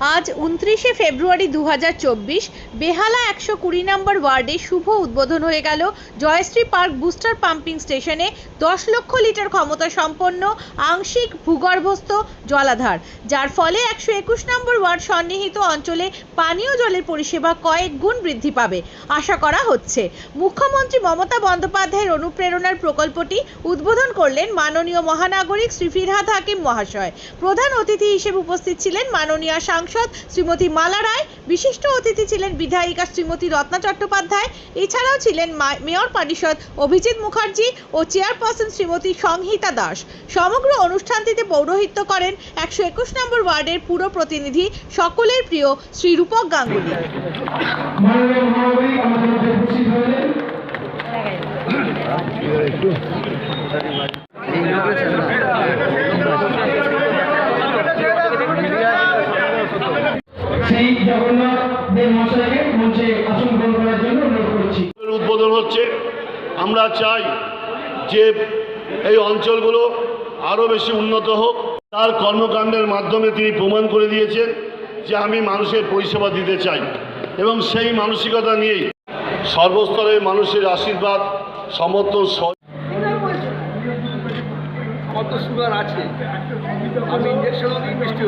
আজ উনত্রিশে ফেব্রুয়ারি দু হাজার চব্বিশ, বেহালা একশো কুড়ি নম্বর ওয়ার্ডে শুভ উদ্বোধন হয়ে গেল জয়শ্রী পার্ক বুস্টার পাম্পিং স্টেশনে দশ লক্ষ লিটার ক্ষমতা সম্পন্ন আংশিক ভূগর্ভস্থ জলাধার। যার ফলে একশো একুশ নম্বর ওয়ার্ড সন্নিহিত অঞ্চলে পানীয় জলের পরিষেবা কয়েক গুণ বৃদ্ধি পাবে, আশা করা হচ্ছে। মুখ্যমন্ত্রী মমতা বন্দ্যোপাধ্যায়ের অনুপ্রেরণার প্রকল্পটি উদ্বোধন করলেন মাননীয় মহানাগরিক শ্রী ফিরহাদ হাকিম মহাশয়। প্রধান অতিথি হিসেবে উপস্থিত ছিলেন মাননীয় সাংসদ শ্রীমতী মালা রায়। বিশিষ্ট অতিথি ছিলেন বিধায়িকা শ্রীমতী রত্না চট্টোপাধ্যায়। এছাড়াও ছিলেন মেয়র পরিষদ অভিজিৎ মুখার্জি ও চেয়ারপারসন শ্রীমতী সংহিতা দাস। সমগ্র অনুষ্ঠানটিতে পৌরোহিত্য করেন একশো একুশ নম্বর ওয়ার্ডের পুরো প্রতিনিধি সকলের প্রিয় শ্রী রূপক গাঙ্গুলি। শ্রী জগন্নাথ দেব মহাশয়কে মঞ্চে আসন গ্রহণ করার জন্য অনুরোধ করছি। উদ্বোধন হচ্ছে। আমরা চাই যে এই অঞ্চলগুলো আরও বেশি উন্নত হোক। তার কর্মকাণ্ডের মাধ্যমে তিনি প্রমাণ করে দিয়েছেন যে আমি মানুষের পরিষেবা দিতে চাই এবং সেই মানসিকতা নিয়েই সর্বস্তরের মানুষের আশীর্বাদ সমর্থন সহ আমার তো সুগার আছে। আমি ইঞ্জেকশন মিষ্টি